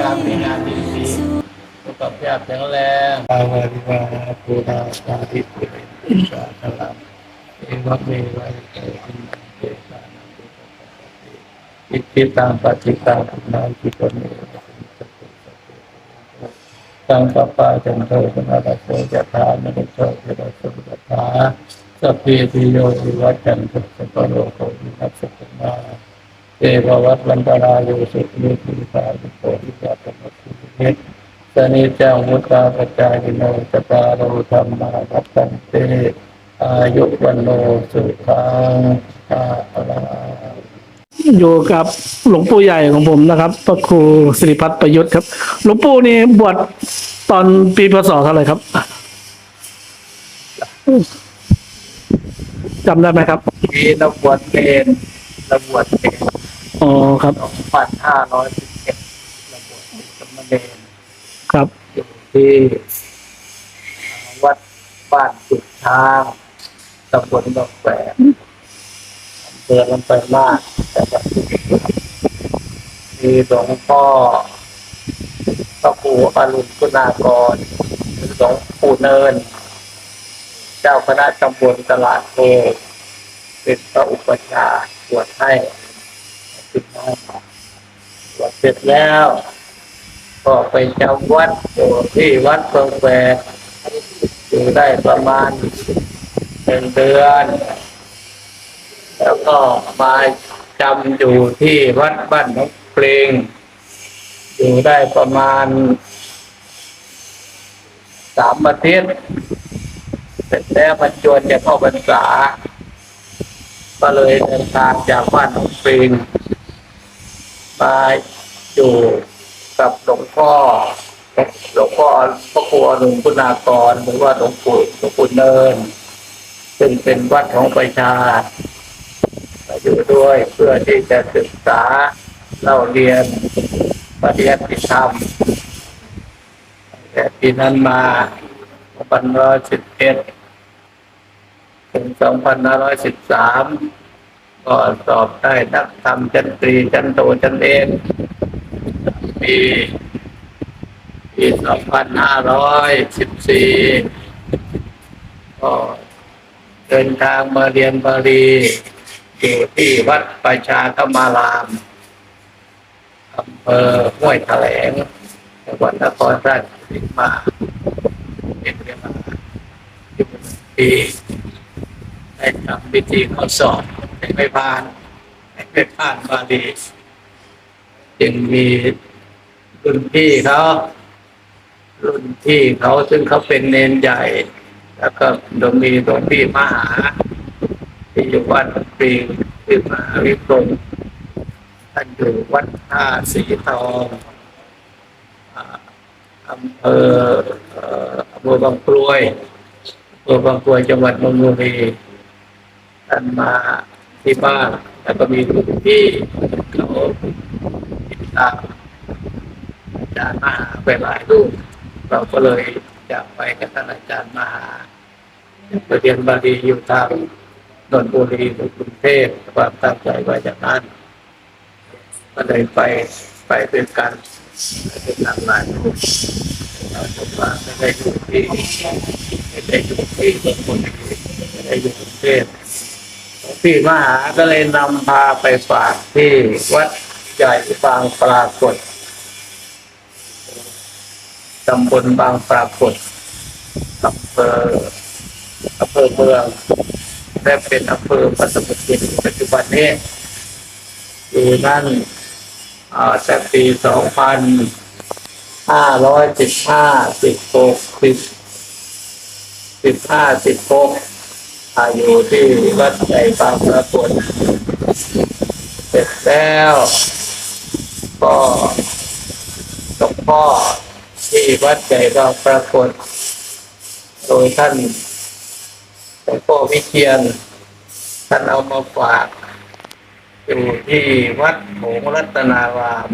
การมีงานดีดีสุขภาพแข็งแรงภาวะริวาภูราสาธิปุเรติสาคลังเอวะเมวะเตอินเตตานังเตตาติอิทิตังปฏิตังนาคิปเมวะสตุสตุสังปปาจันโทปนาลโสยถามณิโชติระสุยถาสัพพิติโยวิวัจจันตุสัพพะโลกโควินัสสตุมา เอววัตวันตรายุสุขิปิสาวิโสวิจารณสุขิสนิจังมุตตาปจายโนจตารโรธรรมาวัตันเตอายุวันโนสุขังภาลังอยู่กับหลวงปู่ใหญ่ของผมนะครับ พระครูสิริพัฒน์ประยุทธ์ครับ หลวงปู่นี่บวชตอนปีพศเท่าไหร่ครับจำได้ไหมครับมีระบวชเนระบวชเนรอ๋อ ครับสองพันห้าร้อยสิบเอ็ดระบวชเป็นสมณเณรครับอยู่ที่วัดบ้านจุดช้างตำบลดอกแฝกอำเภอลำปางมากจังหวัดสุรินทร์ครับมีหลวงพ่อพระครูอรุณคุณากรหรือหลวงปู่เนิน เจ้าคณะตำบลตลาดโพเป็นพระอุปชฌาย์บวชให้ สิบห้าบวชเสร็จแล้ว ก็ไปจำวัดอยู่ที่วัดเพิงแฝกอยู่ได้ประมาณหนึ่งเดือน แล้วก็มาจำอยู่ที่วัดบ้านนกเปลง อยู่ได้ประมาณสามอาทิตย์เสร็จแล้วบรรจวนจะเข้าพรรษา ก็เลยเดินทางจากบ้านนกเปลง มาอยู่กับหลวงพ่อหลวงพ่อพระครูอรุณคุณากรหรือว่าหลวงปู่หลวงปู่เนิน ซึ่งเป็นวัดของประชามาอยู่ด้วยเพื่อที่จะศึกษาเล่าเรียนปฏิบัติธรรมแต่ปีนั้นมาพันร้อยสิบเอ็ดถึงสองพันห้าร้อยสิบสาม ก็สอบได้นักธรรมจันตรีจันโตจันเอกปีปีสองพันห้าร้อยสิบสี่ก็เดินทางมาเรียนบาลีอยู่ที่วัดประชาธรรมารามอำเภอห้วยแถลงจังหวัดนครราชสีมาเป็นเวลาอยู่ปี ได้ทำพิธีข้อสอบให้ไม่ผ่านให้ไม่ผ่านบาลีจึงมีรุ่นพี่เขารุ่นพี่เขาซึ่งเขาเป็นเนนใหญ่ แล้วก็ดมีหลวงพี่มหาที่อยู่วัดปีที่มหาวิปลงท่านอยู่วัดท่าสีทองอำเภออำเภอบางกรวยอำเภอบางกรวยจังหวัดนนทบุรี ท่านมาที่บ้านแล้วก็มีรุ่นพี่เขาติดตามอาจารย์มหาไปหลายรูปเราก็เลยอยากไปกับท่านอาจารย์มหาไปเรียนบาลีอยู่ทางนนทบุรีหรือกรุงเทพความตั้งใจไว้จากนั้นก็เลยไปไปด้วยกันเป็นทางหลายรูปเราจะว่าไม่ได้อยู่ที่ไม่ได้อยู่ที่นนทบุรีไม่ได้อยู่กรุงเทพ พี่มหาก็เลยนำพาไปฝากที่วัดใหญ่บางปรากฏตำบลบางปรากฏอำเภออำเภอเมืองและเป็นอำเภอปัตตภีปัจจุบันนี้อยู่นั่นแต่ปีสองพันห้าร้อยสิบห้าสิบหกสิบสิบห้าสิบหก อาอยู่ที่วัดใหญ่บางปรากฏเสร็จแล้ว ก็หลวงพ่อที่วัดใหญ่บางปรากฏโดยท่านหลวงพ่อวิเชียน ท่านเอามาฝากอยู่ที่วัดหงรัตนาราม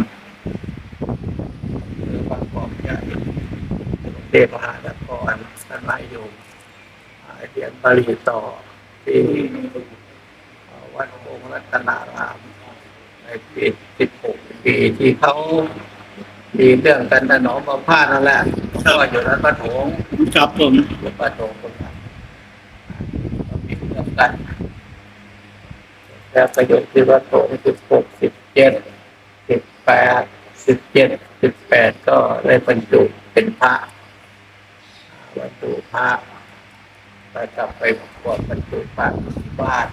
หรือบางกอกใหญ่เทพมหานครท่านมาอยู่ เรียนบาลีต่อที่วัดโพงรัตนารามในปี16ปีที่เขามีเรื่องกันถนอมประพาสนั่นแหละก็อยู่นั้นพระโถงครับผมอยู่พระโถงคนนั้นก็มีเรื่องกันแล้วประโยชน์ที่พระโถงสิบหกสิบเจ็ดสิบแปดสิบเจ็ดสิบแปดก็ได้บรรจุเป็นพระบรรจุพระ แล้วกลับไปปวดบรรจุพระที่บ้าน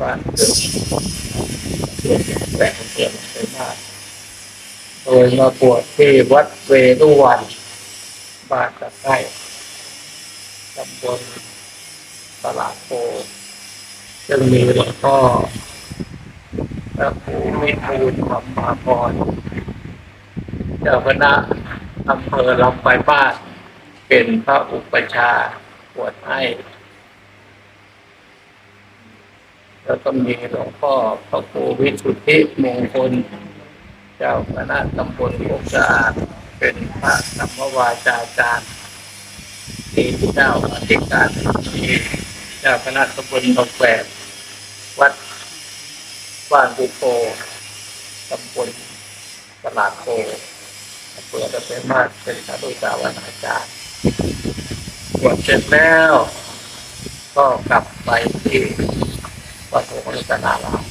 บ้านเกิดเกิดแปลงเกิดเป็นบ้านโดยมาบวชที่วัดเวรุวันบ้านตะไคร้ตำบลตลาดโพซึ่งมีหลวงพ่อพระครูวิทูลธรรมาพรเจ้าคณะอำเภอลำปลายบ้านเป็นพระอุปชา วชให้ แล้วก็มีหลวงพ่อพระครูวิสุทธิมงคล เจ้าคณะตำบลโคกสะอาดเป็นพระธรรมวาจาจารย์ที่เจ้าอธิการที่เจ้าคณะตำบลบางแฝกวัดบ้านบุโพตำบลตลาดโพอำเภอตะเปนมาศเป็นสาธุสาวนาจารย์ บวชเสร็จแล้ว ก็กลับไปที่วัดโพธิสนาราม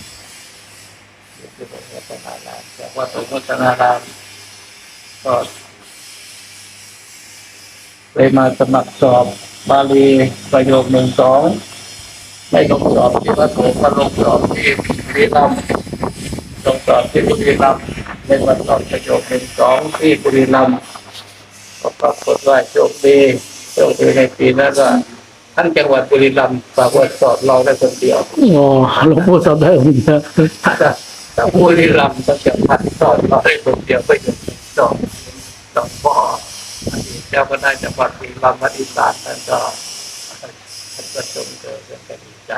ที่วัดวัฒนารามจากวัดวัฒนารามก็ไปมาสมัครสอบบาลีประโยคหนึ่งสองไม่ลงสอบที่วัดโพธิ์ลงสอบที่บุรีรัมย์ลงสอบที่บุรีรัมย์ในวันสอบประโยคหนึ่งสองที่บุรีรัมย์ก็ปรากฏว่าโชคดี โชคดีในปีนั้นก็ทั้งจังหวัดบุรีรัมย์ปรากฏสอบเราได้คนเดียวอ๋อหลวงปู่สอบได้ผมนะถ้าถ้าบุรีรัมย์ก็จะพันสอนเราได้คนเดียวไปอยู่สองสองพ่อเจ้าคณะจังหวัดบุรีรัมย์อดีตานท่านก็ท่านก็ชมเชยท่านก็ดีใจ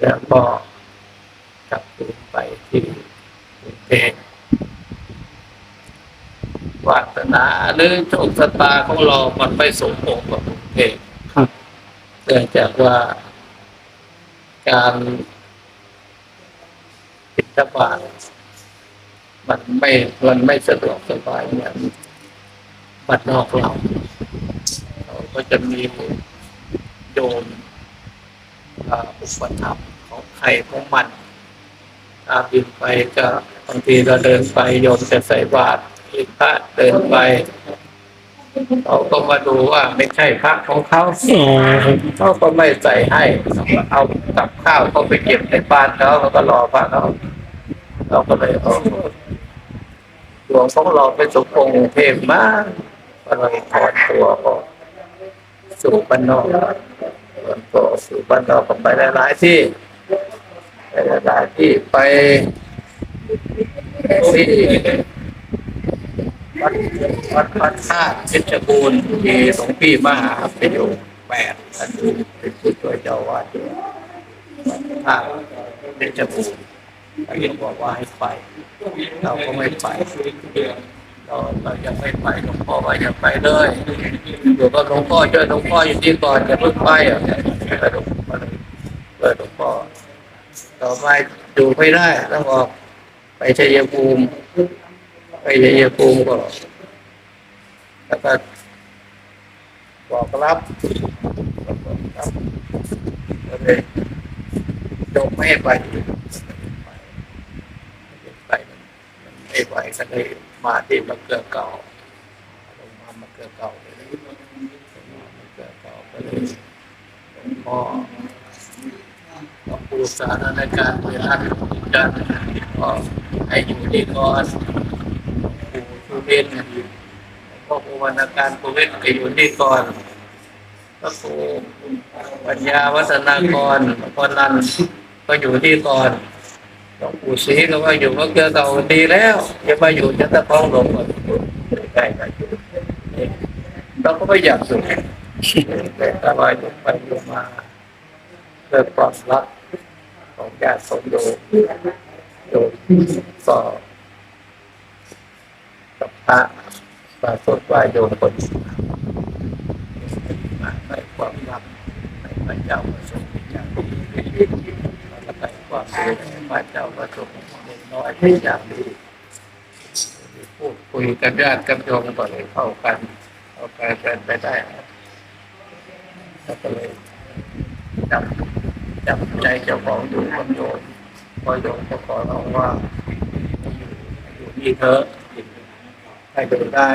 แล้วก็กลับไปที่กรุงเทพ วาสนาหรือโชคชะตาของเรา มันไม่สมพงษ์กับกรุงเทพครับเนื่องจากว่าการปิดบาทมันไม่มันไม่สะดวกสบายเนี่ยบัดนอกเราเราก็จะมีโยมอ่าอุปถัมภ์ของใครของมันถ้าบินไปก็บางทีเราเดินไปโยมจะใส่บาตร อีพระเดินไปเขาก็มาดูว่าไม่ใช่พระของเขาเขาก็ไม่ใส่ให้เอากับข้าวเขาไปเก็บในบ้านเขาเขาก็รอพระเขาเราก็เลยเอาดวงของเราไปสมพงษ์เทพมากก็เลยถอนตัวออกสู่บ้านนอกถอนตัวสู่บ้านนอกก็ไปหลายๆที่ไปหลายๆที่ไปที่ วัดวัดวัดธาตุเพชรบูรณ์มีหลวงพี่มหาประโยคแปดท่านเป็นผู้ช่วยเจ้าอาวาดอยู่วัดธาตุเพชรบูรณ์ท่านก็บอกว่าให้ไป เราก็ไม่ไปเราเรายังไม่ไปหลวงพ่อว่าอย่าไปเลยอยู่กับหลวงพ่อช่วยหลวงพ่ออยู่ที่ก่อนอย่าเพิ่งไปอะไปหลวงพ่อเลยเปิดหลวงพ่อต่อไปอยู่ไม่ได้ต้องออกไปชัยภูมิ ไปชัยภูมิก็แล้วก็บอกรับรับก็เลยยกไม่ให้ไปไปมันไม่ไหวก็เลยมาที่มะเกือเก่าลงมามะเกือเก่าเลยมามะเกือเก่าก็เลยหลวงพ่อขอผู้สาธารณการบริหารการก็ให้อยู่ที่ก่อน เวนก็ผู้วรรณการผู้เวนก็อยู่ที่ก่อนก็ผู้ปัญญาวัฒนากรคนนันก็อยู่ที่ก่อนหลวงปู่ศรีก็ว่าอยู่ก็เกือเก่าดีแล้วอย่ามาอยู่จะตะพ้องหลงใกล้กันเราก็ไม่อยากอยู่แต่ถ้าว่าอยู่ไปอยู่มาเพื่อความรักของญาติสมโยโยมก็กับ ระปรากฏว่าโยมคนมาในความรักในพระเจ้าประสงค์อย่างแล้วก็ความดีพระเจ้าประสงค์เล็กน้อยเป็นอย่างดีพูดคุยกันญาติกันโยมก็เลยเข้ากันเข้ากันเป็นไปได้แล้วก็เลยจับจับใจเจ้าของอยู่กับโยมพอโยมก็ขอร้องว่าอยู่อยู่นี่เถอะ ให้ดูได้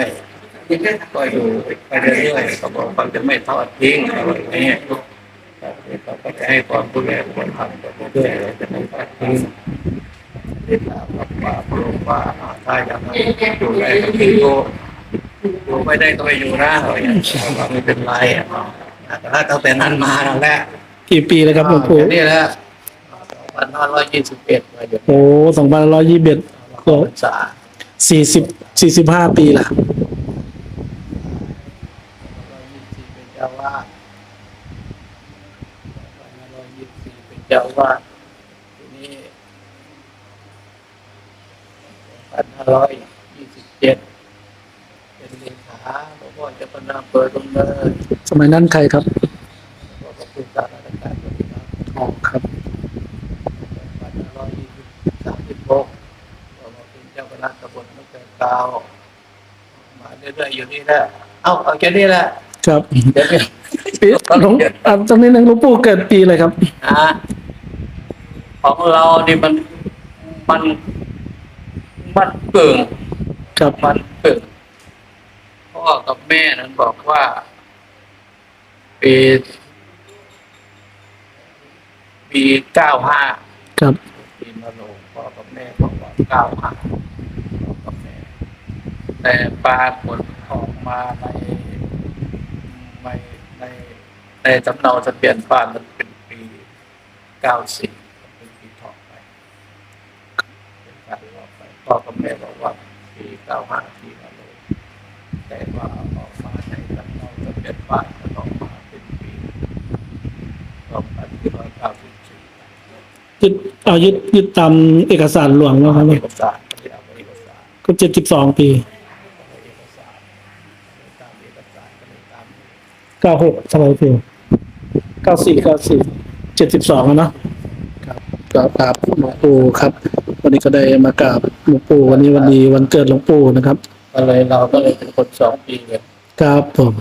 ก็อยู่ไปเรื่อยๆเขาบอกเขาจะไม่ทอดทิ้งอะไรอย่างเงี้ยเราก็จะให้ความดูแลควรทำกับเรื่อยๆจะไม่ทอดทิ้งติดตามรับปากลงว่าถ้าอยากให้ดูแลกับพี่โกอยู่ไม่ได้ก็ไปอยู่นะอะไรอย่างเงี้ยไม่เป็นไรอะแต่ถ้าตั้งแต่นั้นมาแหละกี่ปีแล้วครับหลวงปู่นี่แหละสองพันห้าร้อยยี่สิบเอ็ดมาอยู่โอ้สองพันร้อยยี่สิบเอ็ดก็ษา สี่สิบสี่สิบห้าปีละร้อยยี่สิบสี่เป็นเจ้าวาดร้อยยี่สิบสี่เป็นเจ้าวาดทีนี้พันห้าร้อยยี่สิบเจ็ดเป็นเลขาหลวงพ่อเจะพนาเปิดดำเนินสมัยนั้นใครครับ หลวงพ่อพระคุณสารราชการบริหาร อ๋อครับ พันห้าร้อยยี่สิบสามสิบหกหลวงพ่อเป็นเจ้าคณะตำบลมะเขือกาวมาเรื่อยๆอยู่ นี่แหละเอ้าเอาแค่นี้แหละครับเดี๋ยวเนี่ยปีหลวงอะตอนนี้นึงหลวงปู่เกิดปีอะไรครับอะของเรานี่มันมันมันเกิงครับมันเกิงพ่อกับแม่นั้นบอกว่าปีปีเก้าห้า ครับ ปีมะโรงพ่อกับแม่บอกว่าเก้าห้าพ่อกับแม่แต่ปรากฏออก มาในในในในสำเนาทะเบียนบ้านมันเป็นปีเก้าสี่เป็นปีถอไปเป็นการถอไปพ่อกับแม่บอกว่าปีเก้าห้าปีมะโรงแต่ว่าออกมาในสำเนาทะเบียนบ้านมันออกมาเป็นปีสองพันร้อยเก้าสิบสี่ยึดเอายึดยึดตามเอกสารหลวงแล้วครับเอกสารที่เอาเอกสาร ก็เจ็ดสิบสองปี เอกสารตามเอกสารก็เลยตาม เก้าหกสมัยปีเก้าสี่เก้าสี่เจ็ดสิบสองเนาะครับก็กราบหลวงปู่ครับ วันนี้ก็ได้มากราบหลวงปู่วันนี้วันดีวันเกิดหลวงปู่นะครับก็เลยเราก็เลยเป็นคนสองปีเลยครับผม